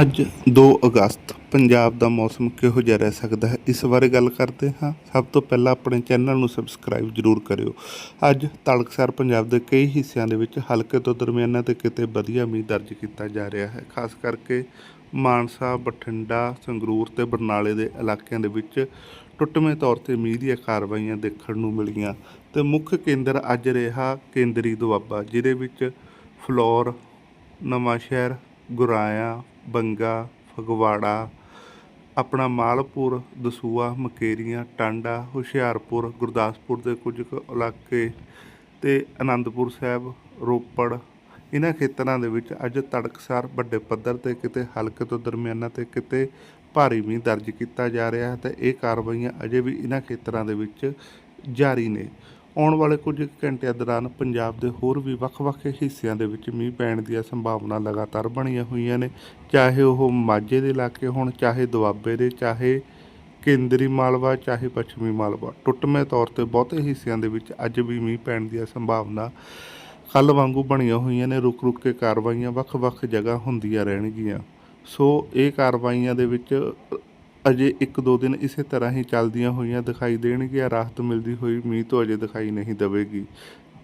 ਅੱਜ 2 ਅਗਸਤ, ਪੰਜਾਬ ਦਾ ਮੌਸਮ ਕਿਹੋ ਜਿਹਾ ਰਹਿ ਸਕਦਾ ਹੈ? ਇਸ ਬਾਰੇ ਗੱਲ ਕਰਦੇ ਹਾਂ। ਸਭ ਤੋਂ ਪਹਿਲਾਂ ਆਪਣੇ ਚੈਨਲ ਨੂੰ ਸਬਸਕ੍ਰਾਈਬ ਜ਼ਰੂਰ ਕਰਿਓ। ਅੱਜ ਤੜਕਸਰ ਪੰਜਾਬ ਦੇ ਕਈ ਹਿੱਸਿਆਂ ਦੇ ਵਿੱਚ ਹਲਕੇ ਤੋਂ ਦਰਮਿਆਨਾ ਤੇ ਕਿਤੇ ਵਧੀਆ ਮੀਂਹ ਦਰਜ ਕੀਤਾ ਜਾ ਰਿਹਾ ਹੈ। ਖਾਸ ਕਰਕੇ ਮਾਨਸਾ, ਬਠਿੰਡਾ, ਸੰਗਰੂਰ ਤੇ ਬਰਨਾਲੇ ਦੇ ਇਲਾਕਿਆਂ ਦੇ ਵਿੱਚ ਟੁੱਟਵੇਂ ਤੌਰ ਤੇ ਮੀਂਹ ਦੀਆਂ ਕਾਰਵਾਈਆਂ ਦੇਖਣ ਨੂੰ ਮਿਲੀਆਂ ਤੇ ਮੁੱਖ ਕੇਂਦਰ ਅੱਜ ਰਿਹਾ ਕੇਂਦਰੀ ਦੁਆਬਾ, ਜਿਹਦੇ ਵਿੱਚ ਫਲੋਰ ਨਵਾਂ ਸ਼ਹਿਰ ਗੁਰਾਇਆ ਬੰਗਾ, ਫਗਵਾੜਾ, ਆਪਣਾ ਮਾਲਪੁਰ ਦਸੂਆ ਮਕੇਰੀਆਂ, ਟਾਂਡਾ, ਹੁਸ਼ਿਆਰਪੁਰ, ਗੁਰਦਾਸਪੁਰ ਦੇ ਕੁਝ ਕੁ ਇਲਾਕੇ ਤੇ ਆਨੰਦਪੁਰ ਸਾਹਿਬ, ਰੋਪੜ ਇਹਨਾਂ ਖੇਤਰਾਂ ਦੇ ਵਿੱਚ ਅੱਜ ਤੜਕਸਾਰ ਵੱਡੇ ਪੱਧਰ ਤੇ ਕਿਤੇ ਹਲਕੇ ਤੋਂ ਦਰਮਿਆਨਾ ਤੇ ਕਿਤੇ ਭਾਰੀ ਮੀਂਹ ਦਰਜ ਕੀਤਾ ਜਾ ਰਿਹਾ ਹੈ ਤੇ ਇਹ ਕਾਰਵਾਈਆਂ ਅਜੇ ਵੀ ਇਹਨਾਂ ਖੇਤਰਾਂ ਦੇ ਵਿੱਚ ਜਾਰੀ ਨੇ। ਆਉਣ ਵਾਲੇ ਕੁਝ ਕੁ ਘੰਟਿਆਂ ਦੌਰਾਨ ਪੰਜਾਬ ਦੇ ਹੋਰ ਵੀ ਵੱਖ-ਵੱਖ ਹਿੱਸਿਆਂ ਦੇ ਵਿੱਚ ਮੀਂਹ ਪੈਣ ਦੀਆਂ ਸੰਭਾਵਨਾ ਲਗਾਤਾਰ ਬਣੀਆਂ ਹੋਈਆਂ ਨੇ। ਚਾਹੇ ਉਹ ਮਾਝੇ ਦੇ ਇਲਾਕੇ ਹੋਣ, ਚਾਹੇ ਦੁਆਬੇ ਦੇ, ਚਾਹੇ ਕੇਂਦਰੀ ਮਾਲਵਾ, ਚਾਹੇ ਪੱਛਮੀ ਮਾਲਵਾ। ਟੁੱਟਵੇਂ ਤੌਰ ਤੇ ਬਹੁਤੇ ਹਿੱਸਿਆਂ ਦੇ ਵਿੱਚ ਅੱਜ ਵੀ ਮੀਂਹ ਪੈਣ ਦੀਆਂ ਸੰਭਾਵਨਾ ਕੱਲ ਵਾਂਗੂ ਬਣੀਆਂ ਹੋਈਆਂ ਨੇ। ਰੁਕ-ਰੁਕ ਕੇ ਕਾਰਵਾਈਆਂ ਵੱਖ-ਵੱਖ ਜਗ੍ਹਾ ਹੁੰਦੀਆਂ ਰਹਿਣਗੀਆਂ। ਸੋ ਇਹ ਕਾਰਵਾਈਆਂ ਦੇ ਵਿੱਚ ਅਜੇ ਇੱਕ ਦੋ ਦਿਨ ਇਸੇ ਤਰ੍ਹਾਂ ਹੀ ਚੱਲਦੀਆਂ ਹੋਈਆਂ ਦਿਖਾਈ ਦੇਣਗੀਆਂ। ਰਾਹਤ ਮਿਲਦੀ ਹੋਈ ਮੀਂਹ ਤੋਂ ਅਜੇ ਦਿਖਾਈ ਨਹੀਂ ਦੇਵੇਗੀ।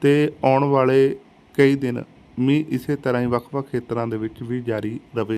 ਤੇ ਆਉਣ ਵਾਲੇ ਕਈ ਦਿਨ ਮੀਂਹ ਇਸੇ ਤਰ੍ਹਾਂ ਹੀ ਵੱਖ-ਵੱਖ ਖੇਤਰਾਂ ਦੇ ਵਿੱਚ ਵੀ ਜਾਰੀ ਰਹੇ